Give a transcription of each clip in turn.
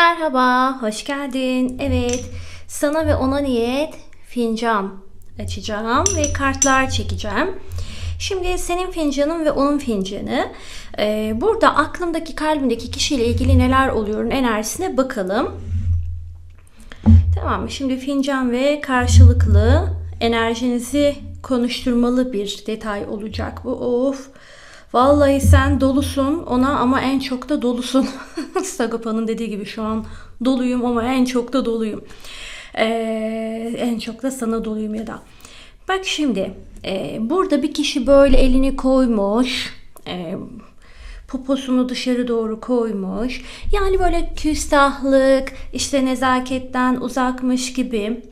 Merhaba, hoş geldin. Evet, sana ve ona niyet fincan açacağım ve kartlar çekeceğim. Şimdi senin fincanın ve onun fincanı. Ee, burada aklımdaki, kalbindeki kişiyle ilgili neler oluyor enerjisine bakalım. Tamam, şimdi fincan ve karşılıklı enerjinizi konuşturmalı bir detay olacak bu. Of. Vallahi sen dolusun ona ama en çok da dolusun. Sagopa'nın dediği gibi şu an doluyum ama en çok da doluyum. Ee, en çok da sana doluyum ya da. Bak şimdi e, burada bir kişi böyle elini koymuş. E, poposunu dışarı doğru koymuş. Yani böyle küstahlık, işte nezaketten uzakmış gibi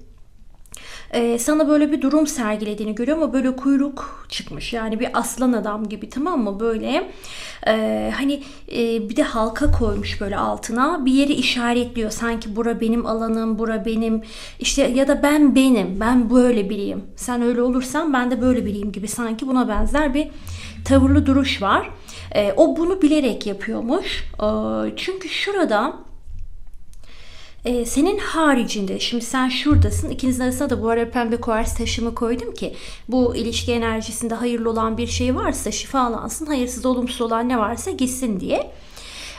e, sana böyle bir durum sergilediğini görüyor ama böyle kuyruk çıkmış. Yani bir aslan adam gibi tamam mı böyle e, hani e, bir de halka koymuş böyle altına bir yeri işaretliyor. Sanki bura benim alanım, bura benim işte ya da ben benim, ben böyle biriyim. Sen öyle olursan ben de böyle biriyim gibi sanki buna benzer bir tavırlı duruş var. E, o bunu bilerek yapıyormuş. E, çünkü şurada ee, senin haricinde şimdi sen şuradasın ikinizin arasına da bu arada pembe kuars taşımı koydum ki bu ilişki enerjisinde hayırlı olan bir şey varsa şifalansın hayırsız olumsuz olan ne varsa gitsin diye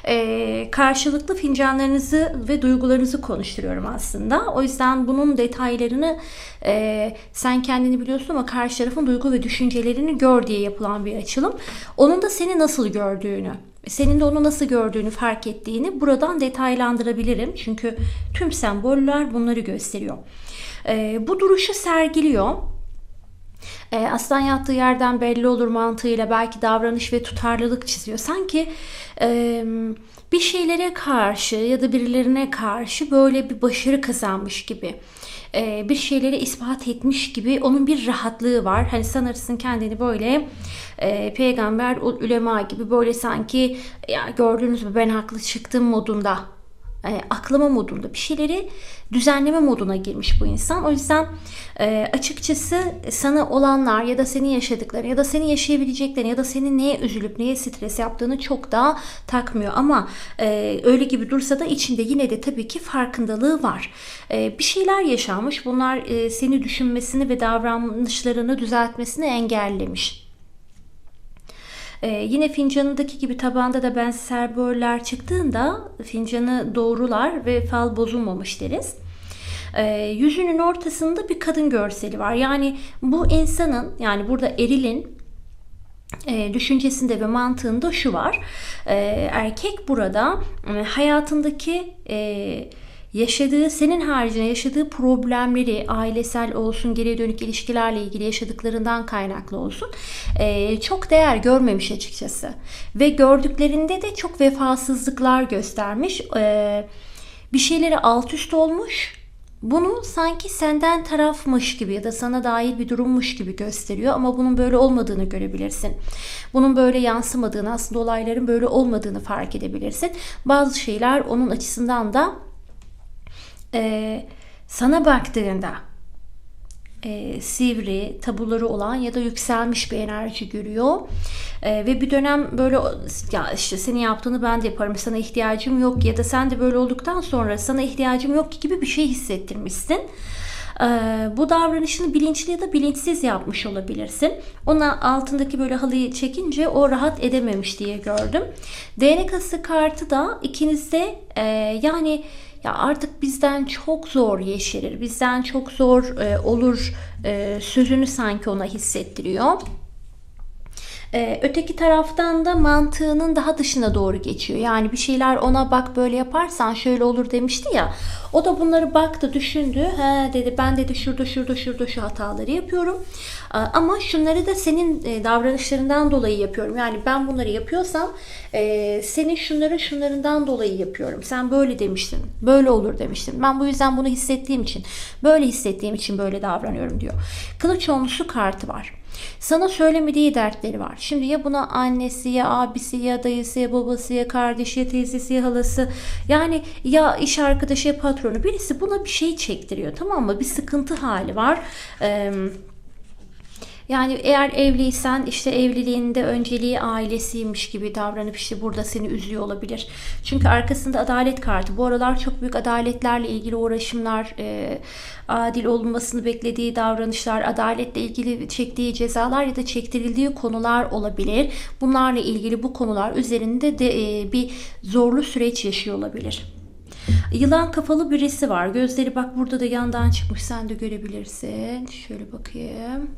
ee, karşılıklı fincanlarınızı ve duygularınızı konuşturuyorum aslında. O yüzden bunun detaylarını e, sen kendini biliyorsun ama karşı tarafın duygu ve düşüncelerini gör diye yapılan bir açılım. Onun da seni nasıl gördüğünü senin de onu nasıl gördüğünü fark ettiğini buradan detaylandırabilirim. Çünkü tüm semboller bunları gösteriyor. E, bu duruşu sergiliyor. E, aslan yattığı yerden belli olur mantığıyla belki davranış ve tutarlılık çiziyor. Sanki e, bir şeylere karşı ya da birilerine karşı böyle bir başarı kazanmış gibi bir şeyleri ispat etmiş gibi onun bir rahatlığı var. Hani sanırsın kendini böyle e, peygamber ulema gibi böyle sanki ya gördüğünüz mü ben haklı çıktım modunda e, aklama modunda bir şeyleri düzenleme moduna girmiş bu insan. O yüzden e, açıkçası sana olanlar ya da senin yaşadıkları ya da senin yaşayabileceklerin ya da senin neye üzülüp neye stres yaptığını çok daha takmıyor. Ama e, öyle gibi dursa da içinde yine de tabii ki farkındalığı var. E, bir şeyler yaşanmış. Bunlar e, seni düşünmesini ve davranışlarını düzeltmesini engellemiş. Ee, yine fincanındaki gibi tabanda da ben serboller çıktığında fincanı doğrular ve fal bozulmamış deriz. Ee, yüzünün ortasında bir kadın görseli var. Yani bu insanın yani burada erilin e, düşüncesinde ve mantığında şu var. E, erkek burada e, hayatındaki e, yaşadığı senin haricinde yaşadığı problemleri ailesel olsun geriye dönük ilişkilerle ilgili yaşadıklarından kaynaklı olsun e, çok değer görmemiş açıkçası ve gördüklerinde de çok vefasızlıklar göstermiş e, bir şeyleri alt üst olmuş bunu sanki senden tarafmış gibi ya da sana dair bir durummuş gibi gösteriyor ama bunun böyle olmadığını görebilirsin. Bunun böyle yansımadığını, aslında olayların böyle olmadığını fark edebilirsin. Bazı şeyler onun açısından da e, sana baktığında e, sivri, tabuları olan ya da yükselmiş bir enerji görüyor. E, ve bir dönem böyle ya işte senin yaptığını ben de yaparım sana ihtiyacım yok ya da sen de böyle olduktan sonra sana ihtiyacım yok gibi bir şey hissettirmişsin. E, bu davranışını bilinçli ya da bilinçsiz yapmış olabilirsin. Ona altındaki böyle halıyı çekince o rahat edememiş diye gördüm. Değnek ası kartı da ikinizde e, yani ya artık bizden çok zor yeşerir, bizden çok zor e, olur e, sözünü sanki ona hissettiriyor. Ee, öteki taraftan da mantığının daha dışına doğru geçiyor. Yani bir şeyler ona bak böyle yaparsan şöyle olur demişti ya. O da bunları baktı, düşündü. He dedi ben dedi şurada şurada şurada şu hataları yapıyorum. Ee, ama şunları da senin e, davranışlarından dolayı yapıyorum. Yani ben bunları yapıyorsam e, senin şunların şunlarından dolayı yapıyorum. Sen böyle demiştin. Böyle olur demiştin. Ben bu yüzden bunu hissettiğim için, böyle hissettiğim için böyle davranıyorum diyor. Kılıç onlusu kartı var. Sana söylemediği dertleri var. Şimdi ya buna annesi ya abisi ya dayısı ya babası ya kardeşi ya teyzesi ya halası yani ya iş arkadaşı ya patronu birisi buna bir şey çektiriyor tamam mı? Bir sıkıntı hali var. Eee Yani eğer evliysen işte evliliğinde önceliği ailesiymiş gibi davranıp işte burada seni üzüyor olabilir. Çünkü arkasında adalet kartı. Bu aralar çok büyük adaletlerle ilgili uğraşımlar, e, adil olunmasını beklediği davranışlar, adaletle ilgili çektiği cezalar ya da çektirildiği konular olabilir. Bunlarla ilgili bu konular üzerinde de e, bir zorlu süreç yaşıyor olabilir. Yılan kafalı birisi var. Gözleri bak burada da yandan çıkmış. Sen de görebilirsin. Şöyle bakayım.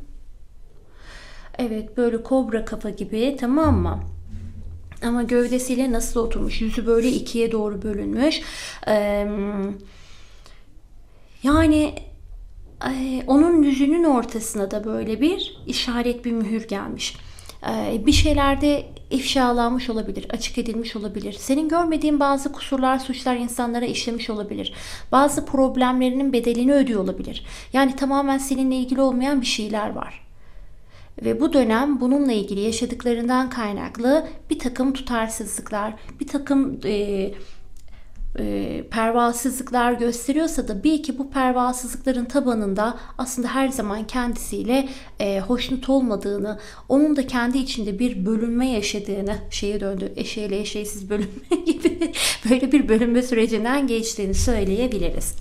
Evet böyle kobra kafa gibi tamam mı? Ama gövdesiyle nasıl oturmuş? Yüzü böyle ikiye doğru bölünmüş. Ee, yani e, onun yüzünün ortasına da böyle bir işaret bir mühür gelmiş. Ee, bir şeylerde ifşalanmış olabilir, açık edilmiş olabilir. Senin görmediğin bazı kusurlar, suçlar insanlara işlemiş olabilir. Bazı problemlerinin bedelini ödüyor olabilir. Yani tamamen seninle ilgili olmayan bir şeyler var. Ve bu dönem bununla ilgili yaşadıklarından kaynaklı bir takım tutarsızlıklar, bir takım e, e, pervasızlıklar gösteriyorsa da bir ki bu pervasızlıkların tabanında aslında her zaman kendisiyle e, hoşnut olmadığını, onun da kendi içinde bir bölünme yaşadığını şeye döndü. Eşeğiyle eşeğsiz bölünme gibi böyle bir bölünme sürecinden geçtiğini söyleyebiliriz.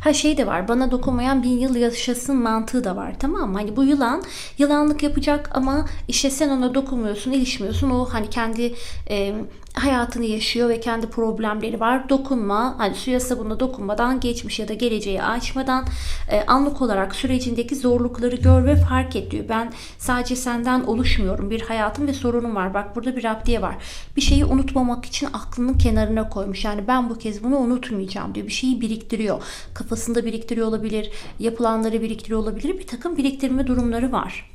Ha şey de var bana dokunmayan bin yıl yaşasın mantığı da var tamam mı? Hani bu yılan yılanlık yapacak ama işte sen ona dokunmuyorsun, ilişmiyorsun. O hani kendi e, hayatını yaşıyor ve kendi problemleri var. Dokunma, hani suya sabuna dokunmadan, geçmiş ya da geleceği açmadan e, anlık olarak sürecindeki zorlukları gör ve fark et diyor. Ben sadece senden oluşmuyorum. Bir hayatım ve sorunum var. Bak burada bir raptiye var. Bir şeyi unutmamak için aklının kenarına koymuş. Yani ben bu kez bunu unutmayacağım diyor. Bir şeyi biriktiriyor. Kafasında biriktiriyor olabilir. Yapılanları biriktiriyor olabilir. Bir takım biriktirme durumları var.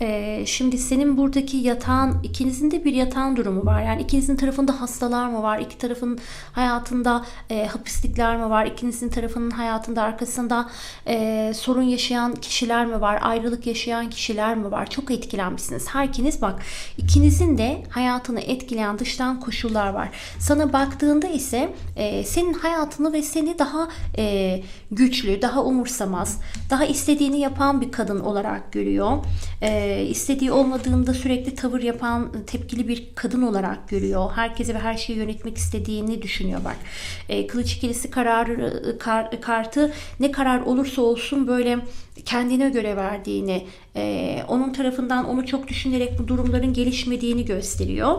Ee, şimdi senin buradaki yatağın, ikinizin de bir yatağın durumu var. Yani ikinizin tarafında hastalar mı var? İki tarafın hayatında e, hapislikler mi var? İkinizin tarafının hayatında arkasında e, sorun yaşayan kişiler mi var? Ayrılık yaşayan kişiler mi var? Çok etkilenmişsiniz. Herkiniz bak. ikinizin de hayatını etkileyen dıştan koşullar var. Sana baktığında ise e, senin hayatını ve seni daha e, güçlü, daha umursamaz, daha istediğini yapan bir kadın olarak görüyor. E, e, istediği olmadığında sürekli tavır yapan tepkili bir kadın olarak görüyor. Herkesi ve her şeyi yönetmek istediğini düşünüyor bak. E, kılıç ikilisi kararı kar, kartı ne karar olursa olsun böyle kendine göre verdiğini, e, onun tarafından onu çok düşünerek bu durumların gelişmediğini gösteriyor.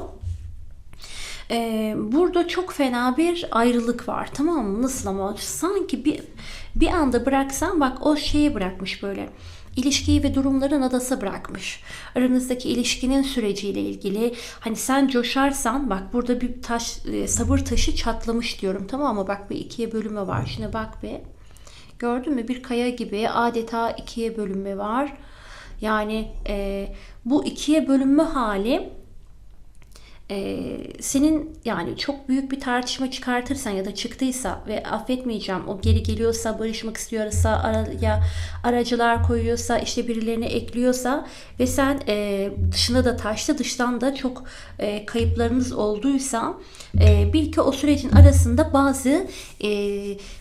Ee, burada çok fena bir ayrılık var tamam mı? Nasıl ama sanki bir bir anda bıraksan bak o şeyi bırakmış böyle ilişkiyi ve durumları nadasa bırakmış. Aranızdaki ilişkinin süreciyle ilgili hani sen coşarsan bak burada bir taş e, sabır taşı çatlamış diyorum tamam mı? Bak bir ikiye bölünme var. Şimdi bak bir gördün mü bir kaya gibi adeta ikiye bölünme var. Yani e, bu ikiye bölünme hali e, senin yani çok büyük bir tartışma çıkartırsan ya da çıktıysa ve affetmeyeceğim o geri geliyorsa barışmak istiyorsa araya aracılar koyuyorsa işte birilerini ekliyorsa ve sen e, dışına da taşta dıştan da çok e, kayıplarınız olduysa e, bil ki o sürecin arasında bazı e,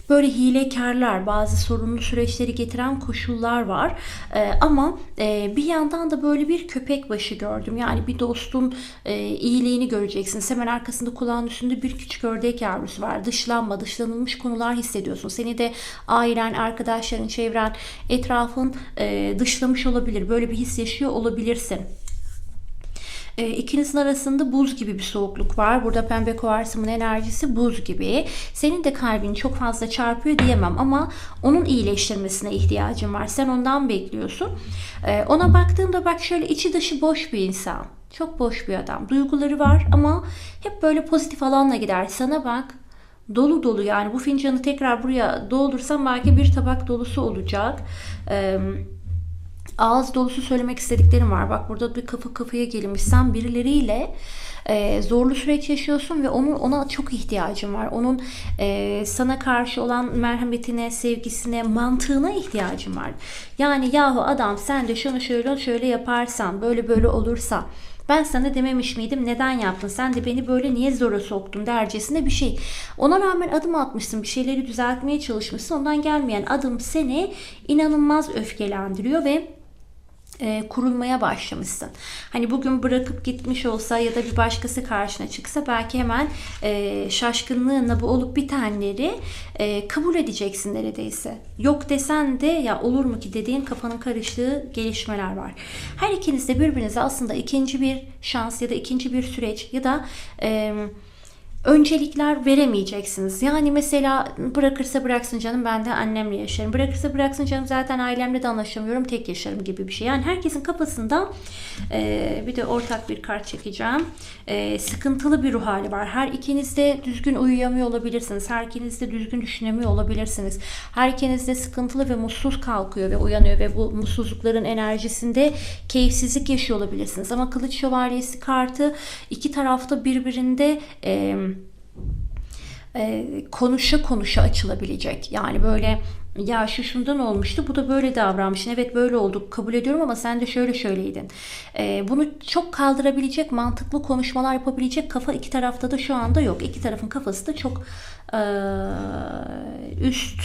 böyle hilekarlar bazı sorunlu süreçleri getiren koşullar var e, ama e, bir yandan da böyle bir köpek başı gördüm yani bir dostun e, iyiliği örneğini göreceksiniz. Hemen arkasında kulağın üstünde bir küçük ördek yavrusu var. Dışlanma, dışlanılmış konular hissediyorsun. Seni de ailen, arkadaşların, çevren, etrafın e, dışlamış olabilir. Böyle bir his yaşıyor olabilirsin. E, ikinizin arasında buz gibi bir soğukluk var. Burada pembe kuvarsımın enerjisi buz gibi. Senin de kalbin çok fazla çarpıyor diyemem ama onun iyileştirmesine ihtiyacın var. Sen ondan bekliyorsun. E, ona baktığımda bak şöyle içi dışı boş bir insan. Çok boş bir adam. Duyguları var ama hep böyle pozitif alanla gider. Sana bak dolu dolu yani bu fincanı tekrar buraya doldursam belki bir tabak dolusu olacak. Ee, ağız dolusu söylemek istediklerim var. Bak burada bir kafa kafaya gelmiş. Sen birileriyle e, zorlu süreç yaşıyorsun ve onun ona çok ihtiyacın var. Onun e, sana karşı olan merhametine, sevgisine, mantığına ihtiyacın var. Yani yahu adam sen de şunu şöyle şöyle yaparsan, böyle böyle olursa Ben sana dememiş miydim neden yaptın? Sen de beni böyle niye zora soktun dercesinde bir şey. Ona rağmen adım atmışsın. Bir şeyleri düzeltmeye çalışmışsın. Ondan gelmeyen adım seni inanılmaz öfkelendiriyor ve e, kurulmaya başlamışsın. Hani bugün bırakıp gitmiş olsa ya da bir başkası karşına çıksa belki hemen e, şaşkınlığınla bu olup bitenleri e, kabul edeceksin neredeyse. Yok desen de ya olur mu ki dediğin kafanın karıştığı gelişmeler var. Her ikiniz de birbirinize aslında ikinci bir şans ya da ikinci bir süreç ya da e, öncelikler veremeyeceksiniz. Yani mesela bırakırsa bıraksın canım ben de annemle yaşarım. Bırakırsa bıraksın canım zaten ailemle de anlaşamıyorum tek yaşarım gibi bir şey. Yani herkesin kafasında e, bir de ortak bir kart çekeceğim. E, sıkıntılı bir ruh hali var. Her ikiniz de düzgün uyuyamıyor olabilirsiniz. Her ikiniz de düzgün düşünemiyor olabilirsiniz. Her ikiniz de sıkıntılı ve mutsuz kalkıyor ve uyanıyor ve bu mutsuzlukların enerjisinde keyifsizlik yaşıyor olabilirsiniz. Ama Kılıç Şövalyesi kartı iki tarafta birbirinde e, e, konuşa konuşa açılabilecek. Yani böyle ya şu şundan olmuştu bu da böyle davranmışsın evet böyle oldu kabul ediyorum ama sen de şöyle şöyleydin ee, bunu çok kaldırabilecek mantıklı konuşmalar yapabilecek kafa iki tarafta da şu anda yok. İki tarafın kafası da çok e, üst.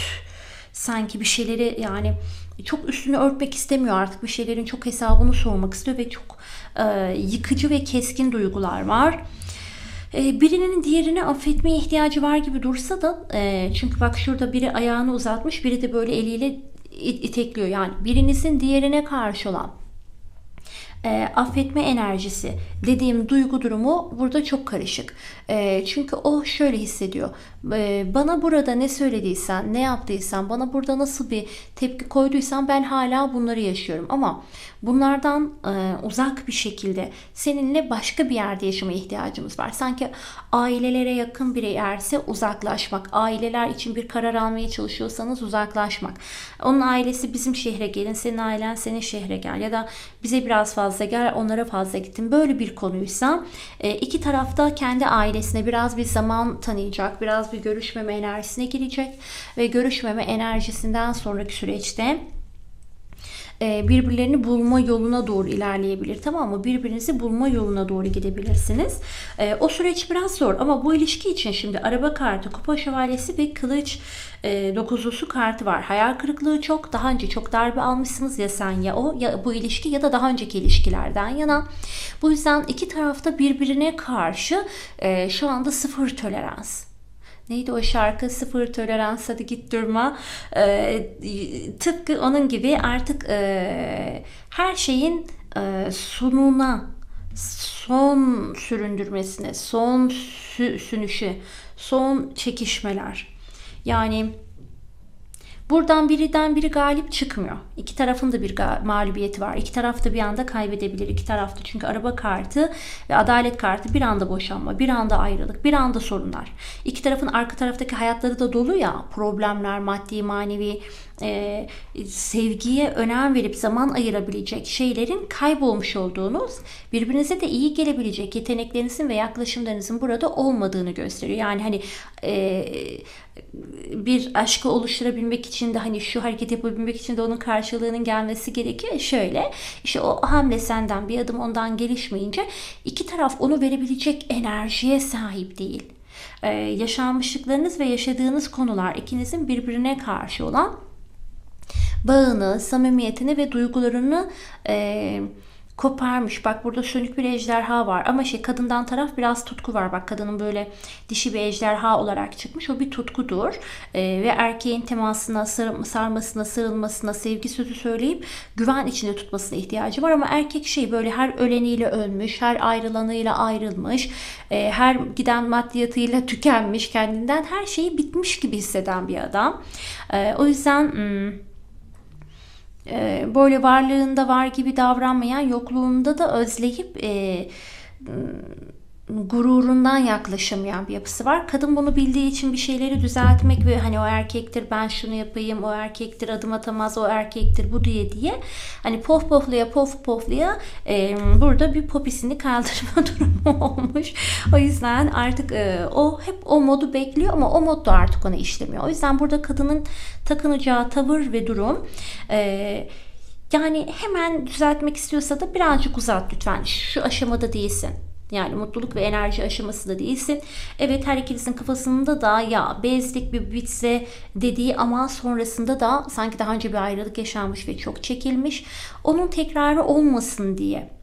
Sanki bir şeyleri yani çok üstünü örtmek istemiyor. Artık bir şeylerin çok hesabını sormak istiyor ve çok e, yıkıcı ve keskin duygular var. E, birinin diğerini affetmeye ihtiyacı var gibi dursa da e, çünkü bak şurada biri ayağını uzatmış biri de böyle eliyle itekliyor. Yani birinizin diğerine karşı olan e, affetme enerjisi dediğim duygu durumu burada çok karışık. E, çünkü o şöyle hissediyor. E, bana burada ne söylediysen, ne yaptıysan, bana burada nasıl bir tepki koyduysan ben hala bunları yaşıyorum. Ama bunlardan e, uzak bir şekilde seninle başka bir yerde yaşamaya ihtiyacımız var. Sanki ailelere yakın bir yerse uzaklaşmak, aileler için bir karar almaya çalışıyorsanız uzaklaşmak. Onun ailesi bizim şehre gelin, senin ailen senin şehre gel ya da bize biraz fazla gel, onlara fazla gittin. Böyle bir konuysa e, iki tarafta kendi ailesine biraz bir zaman tanıyacak, biraz bir görüşmeme enerjisine girecek ve görüşmeme enerjisinden sonraki süreçte birbirlerini bulma yoluna doğru ilerleyebilir. Tamam mı? Birbirinizi bulma yoluna doğru gidebilirsiniz. E, o süreç biraz zor ama bu ilişki için şimdi araba kartı, kupa şövalyesi ve kılıç e, dokuzlusu kartı var. Hayal kırıklığı çok. Daha önce çok darbe almışsınız ya sen ya o ya bu ilişki ya da daha önceki ilişkilerden yana. Bu yüzden iki tarafta birbirine karşı e, şu anda sıfır tolerans. Neydi o şarkı? Sıfır tolerans hadi git durma. Ee, tıpkı onun gibi artık e, her şeyin e, sonuna, son süründürmesine, son sü- sünüşü, son çekişmeler. Yani Buradan biriden biri galip çıkmıyor. İki tarafın da bir mağlubiyeti var. İki taraf da bir anda kaybedebilir. İki tarafta çünkü araba kartı ve adalet kartı bir anda boşanma, bir anda ayrılık, bir anda sorunlar. İki tarafın arka taraftaki hayatları da dolu ya. Problemler, maddi, manevi, e, sevgiye önem verip zaman ayırabilecek şeylerin kaybolmuş olduğunuz, birbirinize de iyi gelebilecek yeteneklerinizin ve yaklaşımlarınızın burada olmadığını gösteriyor. Yani hani e, bir aşkı oluşturabilmek için de hani şu hareket yapabilmek için de onun karşılığının gelmesi gerekiyor. Şöyle işte o hamle senden bir adım ondan gelişmeyince iki taraf onu verebilecek enerjiye sahip değil. Ee, yaşanmışlıklarınız ve yaşadığınız konular ikinizin birbirine karşı olan bağını, samimiyetini ve duygularını e, koparmış. Bak burada sönük bir ejderha var. Ama şey kadından taraf biraz tutku var. Bak kadının böyle dişi bir ejderha olarak çıkmış. O bir tutkudur. Ee, ve erkeğin temasına, sar, sarmasına, sarılmasına, sevgi sözü söyleyip güven içinde tutmasına ihtiyacı var. Ama erkek şey böyle her öleniyle ölmüş, her ayrılanıyla ayrılmış, e, her giden maddiyatıyla tükenmiş kendinden her şeyi bitmiş gibi hisseden bir adam. E, o yüzden... Hmm, e, böyle varlığında var gibi davranmayan, yokluğunda da özleyip e, gururundan yaklaşamayan bir yapısı var. Kadın bunu bildiği için bir şeyleri düzeltmek ve hani o erkektir ben şunu yapayım, o erkektir adım atamaz, o erkektir bu diye diye hani pof pofluya pof pofluya e, burada bir popisini kaldırma durumu olmuş. O yüzden artık e, o hep o modu bekliyor ama o mod da artık ona işlemiyor. O yüzden burada kadının takınacağı tavır ve durum eee Yani hemen düzeltmek istiyorsa da birazcık uzat lütfen. Şu aşamada değilsin. Yani mutluluk ve enerji aşaması da değilsin. Evet her ikinizin kafasında da ya bezlik bir bitse dediği ama sonrasında da sanki daha önce bir ayrılık yaşanmış ve çok çekilmiş. Onun tekrarı olmasın diye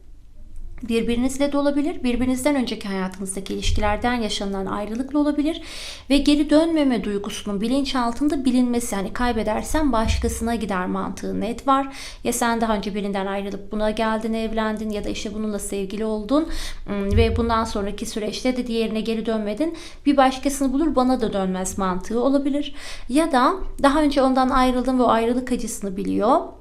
birbirinizle de olabilir, birbirinizden önceki hayatınızdaki ilişkilerden yaşanılan ayrılıkla olabilir ve geri dönmeme duygusunun bilinçaltında bilinmesi yani kaybedersen başkasına gider mantığı net var. Ya sen daha önce birinden ayrılıp buna geldin, evlendin ya da işte bununla sevgili oldun hmm, ve bundan sonraki süreçte de diğerine geri dönmedin. Bir başkasını bulur bana da dönmez mantığı olabilir. Ya da daha önce ondan ayrıldın ve o ayrılık acısını biliyor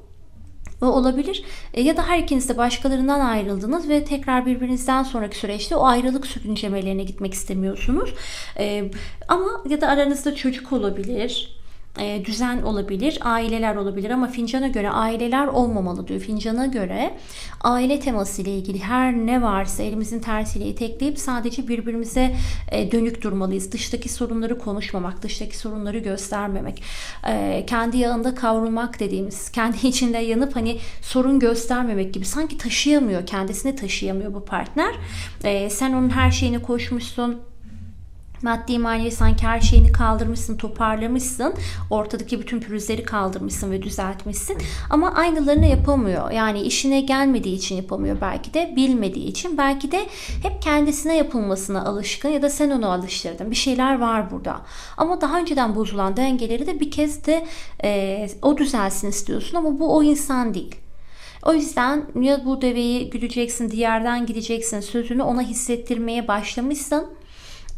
olabilir. E, ya da her ikiniz de başkalarından ayrıldınız ve tekrar birbirinizden sonraki süreçte o ayrılık sürüncemelerine gitmek istemiyorsunuz. E, ama ya da aranızda çocuk olabilir e, düzen olabilir, aileler olabilir ama fincana göre aileler olmamalı diyor. Fincana göre aile teması ile ilgili her ne varsa elimizin tersiyle itekleyip sadece birbirimize e, dönük durmalıyız. Dıştaki sorunları konuşmamak, dıştaki sorunları göstermemek, e, kendi yağında kavrulmak dediğimiz, kendi içinde yanıp hani sorun göstermemek gibi sanki taşıyamıyor, kendisini taşıyamıyor bu partner. Sen onun her şeyini koşmuşsun, Maddi manevi sanki her şeyini kaldırmışsın, toparlamışsın. Ortadaki bütün pürüzleri kaldırmışsın ve düzeltmişsin. Ama aynılarını yapamıyor. Yani işine gelmediği için yapamıyor belki de. Bilmediği için. Belki de hep kendisine yapılmasına alışkın ya da sen onu alıştırdın. Bir şeyler var burada. Ama daha önceden bozulan dengeleri de bir kez de e, o düzelsin istiyorsun ama bu o insan değil. O yüzden ya bu deveyi güleceksin, diğerden gideceksin sözünü ona hissettirmeye başlamışsın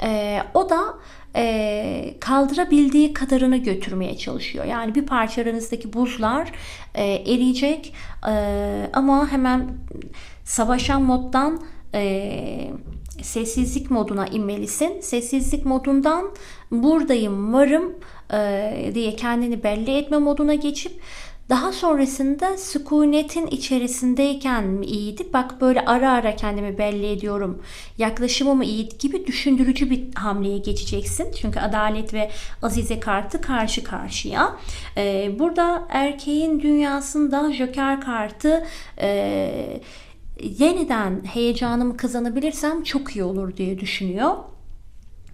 e, o da e, kaldırabildiği kadarını götürmeye çalışıyor. Yani bir parça aranızdaki buzlar e, eriyecek e, ama hemen savaşan moddan e, sessizlik moduna inmelisin. Sessizlik modundan buradayım, varım e, diye kendini belli etme moduna geçip daha sonrasında sükunetin içerisindeyken iyiydi? Bak böyle ara ara kendimi belli ediyorum. Yaklaşımı mı iyiydi gibi düşündürücü bir hamleye geçeceksin. Çünkü adalet ve azize kartı karşı karşıya. Ee, burada erkeğin dünyasında joker kartı e, yeniden heyecanımı kazanabilirsem çok iyi olur diye düşünüyor.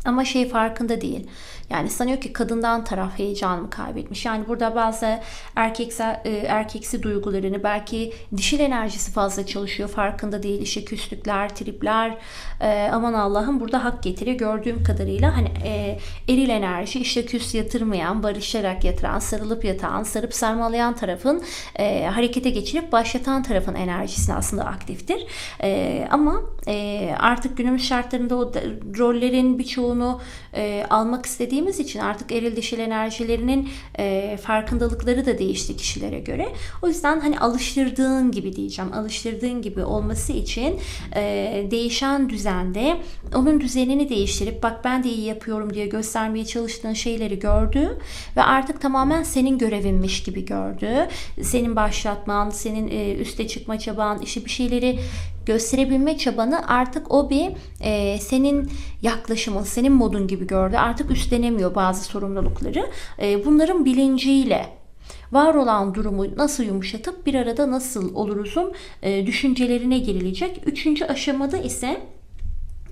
Ama şey farkında değil. Yani sanıyor ki kadından taraf heyecanımı kaybetmiş. Yani burada bazı erkekse, erkeksi duygularını belki dişil enerjisi fazla çalışıyor farkında değil. İşte küslükler, tripler e, aman Allah'ım burada hak getiriyor. Gördüğüm kadarıyla hani e, eril enerji işte küs yatırmayan, barışarak yatıran, sarılıp yatan, sarıp sarmalayan tarafın e, harekete geçirip başlatan tarafın enerjisini aslında aktiftir. E, ama e, artık günümüz şartlarında o rollerin birçoğunu e, almak istediği bildiğimiz için artık eril dişil enerjilerinin e, farkındalıkları da değişti kişilere göre. O yüzden hani alıştırdığın gibi diyeceğim. Alıştırdığın gibi olması için e, değişen düzende onun düzenini değiştirip bak ben de iyi yapıyorum diye göstermeye çalıştığın şeyleri gördü ve artık tamamen senin görevinmiş gibi gördü. Senin başlatman, senin e, üste çıkma çaban, işte bir şeyleri gösterebilme çabanı artık o bir e, senin yaklaşımın, senin modun gibi gördü. Artık üstlenemiyor bazı sorumlulukları. E, bunların bilinciyle var olan durumu nasıl yumuşatıp bir arada nasıl oluruzun e, düşüncelerine girilecek. Üçüncü aşamada ise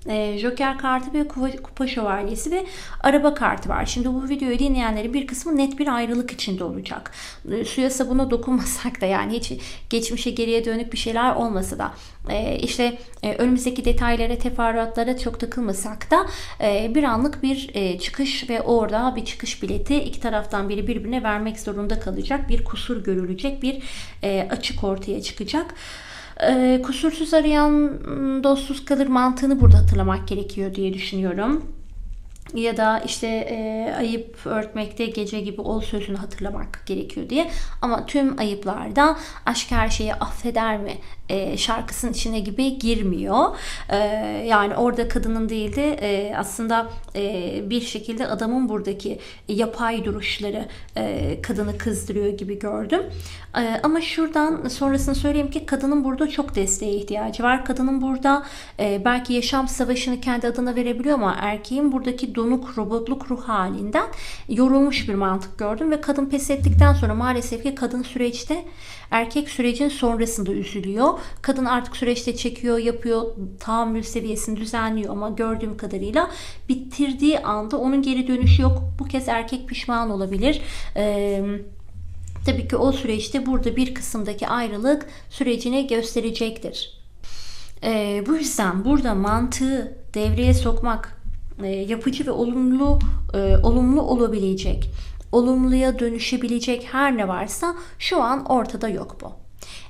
e, Joker kartı ve kupa, kupa şövalyesi ve araba kartı var. Şimdi bu videoyu dinleyenlerin bir kısmı net bir ayrılık içinde olacak. E, suya sabuna dokunmasak da yani hiç geçmişe geriye dönük bir şeyler olmasa da e, işte e, önümüzdeki detaylara, teferruatlara çok takılmasak da e, bir anlık bir e, çıkış ve orada bir çıkış bileti iki taraftan biri birbirine vermek zorunda kalacak. Bir kusur görülecek, bir açık ortaya çıkacak. E, kusursuz arayan dostsuz kalır mantığını burada hatırlamak gerekiyor diye düşünüyorum ya da işte e, ayıp örtmekte gece gibi ol sözünü hatırlamak gerekiyor diye. Ama tüm ayıplarda aşk her şeyi affeder mi e, şarkısının içine gibi girmiyor. E, yani orada kadının değil de e, aslında e, bir şekilde adamın buradaki yapay duruşları e, kadını kızdırıyor gibi gördüm. E, ama şuradan sonrasını söyleyeyim ki kadının burada çok desteğe ihtiyacı var. Kadının burada e, belki yaşam savaşını kendi adına verebiliyor ama erkeğin buradaki donuk robotluk ruh halinden yorulmuş bir mantık gördüm ve kadın pes ettikten sonra maalesef ki kadın süreçte erkek sürecin sonrasında üzülüyor. Kadın artık süreçte çekiyor, yapıyor, tahammül seviyesini düzenliyor ama gördüğüm kadarıyla bitirdiği anda onun geri dönüşü yok. Bu kez erkek pişman olabilir. Eee Tabii ki o süreçte burada bir kısımdaki ayrılık sürecini gösterecektir. Ee, bu yüzden burada mantığı devreye sokmak e, yapıcı ve olumlu e, olumlu olabilecek, olumluya dönüşebilecek her ne varsa şu an ortada yok bu.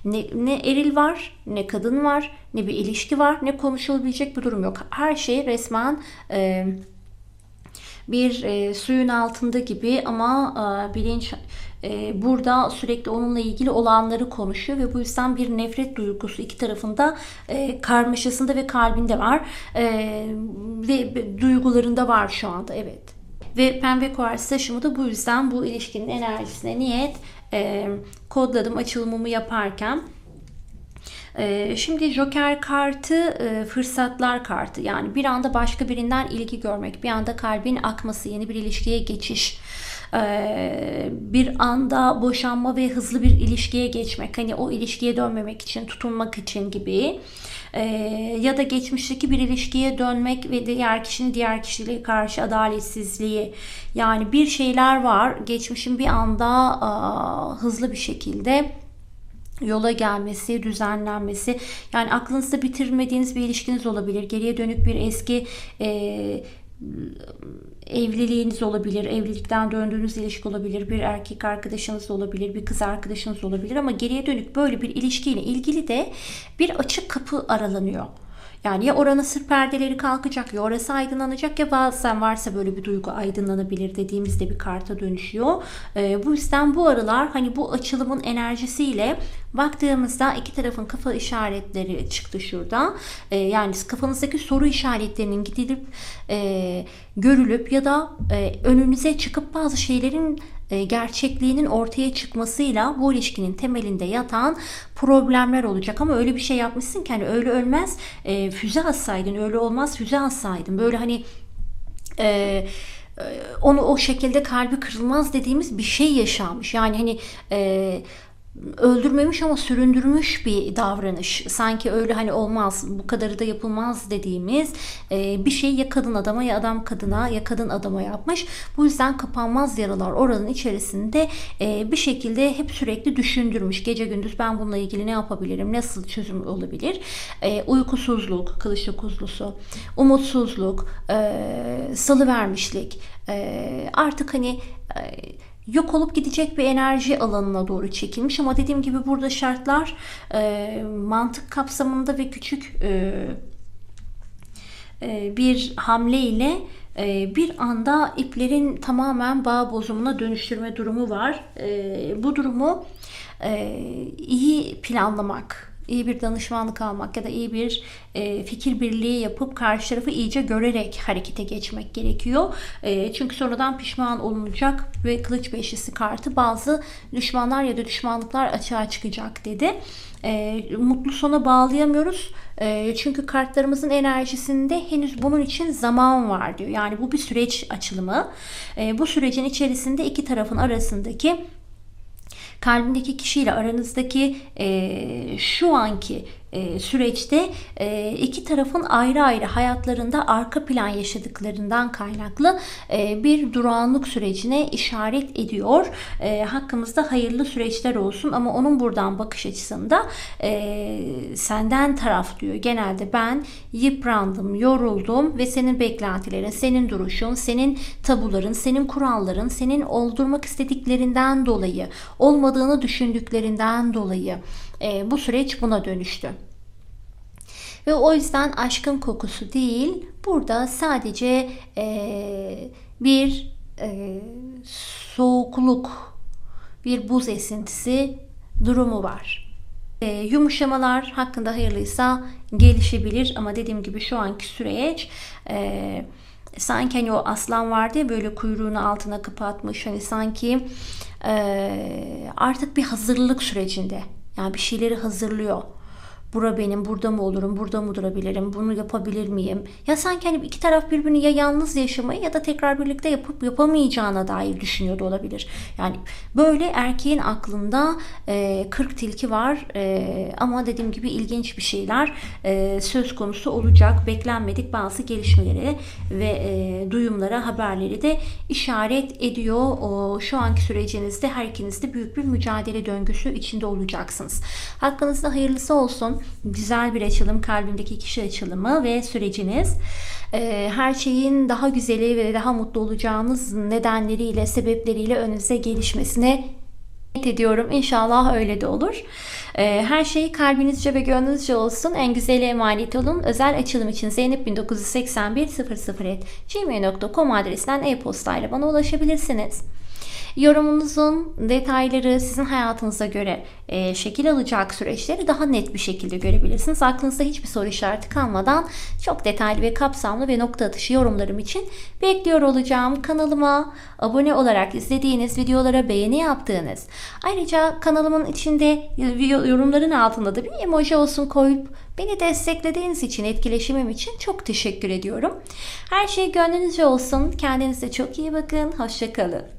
Ne, ne eril var, ne kadın var, ne bir ilişki var, ne konuşulabilecek bir durum yok. Her şey resmen e, bir e, suyun altında gibi ama e, bilinç e, burada sürekli onunla ilgili olanları konuşuyor ve bu yüzden bir nefret duygusu iki tarafında e, karmaşasında ve kalbinde var e, ve, duygularında var şu anda evet. Ve pembe kuars taşımı da bu yüzden bu ilişkinin enerjisine niyet e, kodladım açılımımı yaparken. Ee, şimdi Joker kartı e, fırsatlar kartı. Yani bir anda başka birinden ilgi görmek, bir anda kalbin akması, yeni bir ilişkiye geçiş ee, bir anda boşanma ve hızlı bir ilişkiye geçmek hani o ilişkiye dönmemek için tutunmak için gibi ee, ya da geçmişteki bir ilişkiye dönmek ve diğer kişinin diğer kişiyle karşı adaletsizliği yani bir şeyler var geçmişin bir anda hızlı bir şekilde yola gelmesi, düzenlenmesi. Yani aklınızda bitirmediğiniz bir ilişkiniz olabilir. Geriye dönük bir eski e, evliliğiniz olabilir, evlilikten döndüğünüz ilişki olabilir, bir erkek arkadaşınız olabilir, bir kız arkadaşınız olabilir ama geriye dönük böyle bir ilişkiyle ilgili de bir açık kapı aralanıyor. Yani ya oranın sır perdeleri kalkacak ya orası aydınlanacak ya bazen varsa böyle bir duygu aydınlanabilir dediğimizde bir karta dönüşüyor. E, bu yüzden bu aralar hani bu açılımın enerjisiyle baktığımızda iki tarafın kafa işaretleri çıktı şurada. E, yani kafanızdaki soru işaretlerinin gidilip e, görülüp ya da e, önünüze çıkıp bazı şeylerin e, gerçekliğinin ortaya çıkmasıyla bu ilişkinin temelinde yatan problemler olacak ama öyle bir şey yapmışsın ki hani öyle ölmez e, füze atsaydın öyle olmaz füze atsaydın böyle hani e, e, onu o şekilde kalbi kırılmaz dediğimiz bir şey yaşanmış. Yani hani e, öldürmemiş ama süründürmüş bir davranış. Sanki öyle hani olmaz bu kadarı da yapılmaz dediğimiz e, bir şey ya kadın adama ya adam kadına ya kadın adama yapmış. Bu yüzden kapanmaz yaralar oranın içerisinde e, bir şekilde hep sürekli düşündürmüş. Gece gündüz ben bununla ilgili ne yapabilirim? Nasıl çözüm olabilir? E, uykusuzluk, kılıç dokuzlusu, umutsuzluk, e, salıvermişlik, e, artık hani e, yok olup gidecek bir enerji alanına doğru çekilmiş ama dediğim gibi burada şartlar e, mantık kapsamında ve küçük e, e, bir hamle ile e, bir anda iplerin tamamen bağ bozumuna dönüştürme durumu var. E, bu durumu e, iyi planlamak, iyi bir danışmanlık almak ya da iyi bir e, fikir birliği yapıp karşı tarafı iyice görerek harekete geçmek gerekiyor. E, çünkü sonradan pişman olunacak ve kılıç beşlisi kartı bazı düşmanlar ya da düşmanlıklar açığa çıkacak dedi. E, mutlu sona bağlayamıyoruz. E, çünkü kartlarımızın enerjisinde henüz bunun için zaman var diyor. Yani bu bir süreç açılımı. E, bu sürecin içerisinde iki tarafın arasındaki kalbindeki kişiyle aranızdaki e, şu anki e, süreçte e, iki tarafın ayrı ayrı hayatlarında arka plan yaşadıklarından kaynaklı e, bir durağanlık sürecine işaret ediyor. E, hakkımızda hayırlı süreçler olsun ama onun buradan bakış açısında e, senden taraf diyor. Genelde ben yıprandım, yoruldum ve senin beklentilerin, senin duruşun, senin tabuların, senin kuralların, senin oldurmak istediklerinden dolayı, olmadığını düşündüklerinden dolayı e, bu süreç buna dönüştü. Ve o yüzden aşkın kokusu değil, burada sadece e, bir e, soğukluk, bir buz esintisi durumu var. E, yumuşamalar hakkında hayırlıysa gelişebilir ama dediğim gibi şu anki süreç e, sanki hani o aslan vardı ya böyle kuyruğunu altına kapatmış hani sanki e, artık bir hazırlık sürecinde yani bir şeyleri hazırlıyor. Bura benim, burada mı olurum, burada mı durabilirim, bunu yapabilir miyim? Ya sanki hani iki taraf birbirini ya yalnız yaşamayı ya da tekrar birlikte yapıp yapamayacağına dair düşünüyor da olabilir. Yani böyle erkeğin aklında e, 40 tilki var e, ama dediğim gibi ilginç bir şeyler e, söz konusu olacak. Beklenmedik bazı gelişmeleri ve e, duyumlara, haberleri de işaret ediyor. O, şu anki sürecinizde her ikiniz de büyük bir mücadele döngüsü içinde olacaksınız. Hakkınızda hayırlısı olsun. Güzel bir açılım, kalbimdeki kişi açılımı ve süreciniz. Ee, her şeyin daha güzeli ve daha mutlu olacağınız nedenleriyle, sebepleriyle önünüze gelişmesine ediyorum. İnşallah öyle de olur. Ee, her şey kalbinizce ve gönlünüzce olsun. En güzeli emanet olun. Özel açılım için zeynep1981 gmail.com adresinden e-postayla bana ulaşabilirsiniz. Yorumunuzun detayları sizin hayatınıza göre e, şekil alacak süreçleri daha net bir şekilde görebilirsiniz. Aklınızda hiçbir soru işareti kalmadan çok detaylı ve kapsamlı ve nokta atışı yorumlarım için bekliyor olacağım. Kanalıma abone olarak izlediğiniz videolara beğeni yaptığınız ayrıca kanalımın içinde yorumların altında da bir emoji olsun koyup Beni desteklediğiniz için, etkileşimim için çok teşekkür ediyorum. Her şey gönlünüzce olsun. Kendinize çok iyi bakın. Hoşçakalın.